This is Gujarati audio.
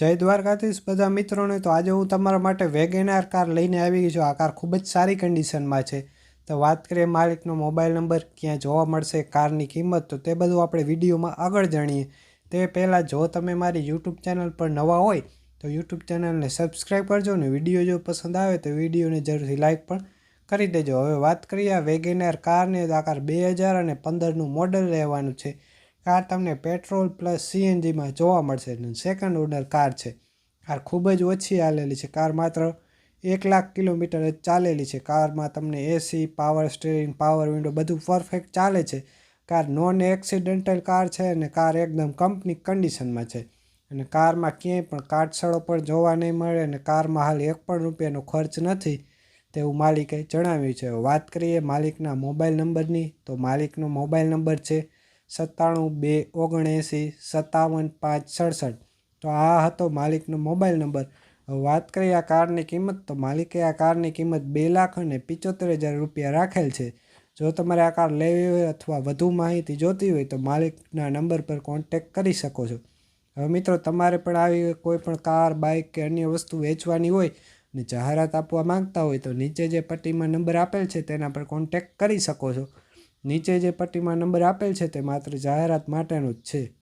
જય દ્વારકાધીશ બધા મિત્રોને. તો આજે હું તમારા માટે વેગેનાર કાર લઈને આવી ગઈ છું. આ કાર ખૂબ જ સારી કન્ડિશનમાં છે. તો વાત કરીએ માલિકનો મોબાઈલ નંબર ક્યાં જોવા મળશે, કારની કિંમત, તો તે બધું આપણે વિડીયોમાં આગળ જાણીએ. તે પહેલાં જો તમે મારી યુટ્યુબ ચેનલ પર નવા હોય, તો યુટ્યુબ ચેનલને સબસ્ક્રાઈબ કરજો ને વીડિયો જો પસંદ આવે તો વિડીયોને જરૂરથી લાઇક પણ કરી દેજો. હવે વાત કરીએ આ વેગેનાર કારને, આ કાર બે હજાર અને પંદરનું મોડલ રહેવાનું છે. કાર તમને પેટ્રોલ પ્લસ સીએનજીમાં જોવા મળશે સેકન્ડ ઓનર કાર છે. કાર ખૂબ જ ઓછી હાલેલી છે. કાર માત્ર એક લાખ કિલોમીટર જ ચાલેલી છે. કારમાં તમને AC power steering power window બધું પરફેક્ટ ચાલે છે. કાર નોન એક્સિડેન્ટલ કાર છે અને કાર એકદમ કંપની કન્ડિશનમાં છે. અને કારમાં ક્યાંય પણ કાટસળો પણ જોવા નહીં મળે અને કારમાં હાલ એક પણ રૂપિયાનો ખર્ચ નથી તેવું માલિકે જણાવ્યું છે. વાત કરીએ માલિકના મોબાઈલ નંબરની. તો માલિકનો મોબાઈલ નંબર છે સત્તાણું બે ઓગણએંસી સત્તાવન પાંચ સડસઠ. તો આ હતો માલિકનો મોબાઈલ નંબર. વાત કરીએ આ કારની કિંમત. તો માલિકે આ કારની કિંમત બે લાખ અને પિચોતેર હજાર રૂપિયા રાખેલ છે. જો તમારે આ કાર લેવી હોય અથવા વધુ માહિતી જોતી હોય તો માલિકના નંબર પર કોન્ટેક્ટ કરી શકો છો. હવે મિત્રો, તમારે પણ આવી કોઈ પણ કાર બાઇક કે અન્ય વસ્તુ વેચવાની હોય અને જાહેરાત આપવા માંગતા હોય તો નીચે જે પટ્ટીમાં નંબર આપેલ છે તેના પર કોન્ટેક્ટ કરી શકો છો. નીચે જે પટ્ટીમાં નંબર આપેલ છે તે માત્ર જાહેરાત માટેનું જ છે.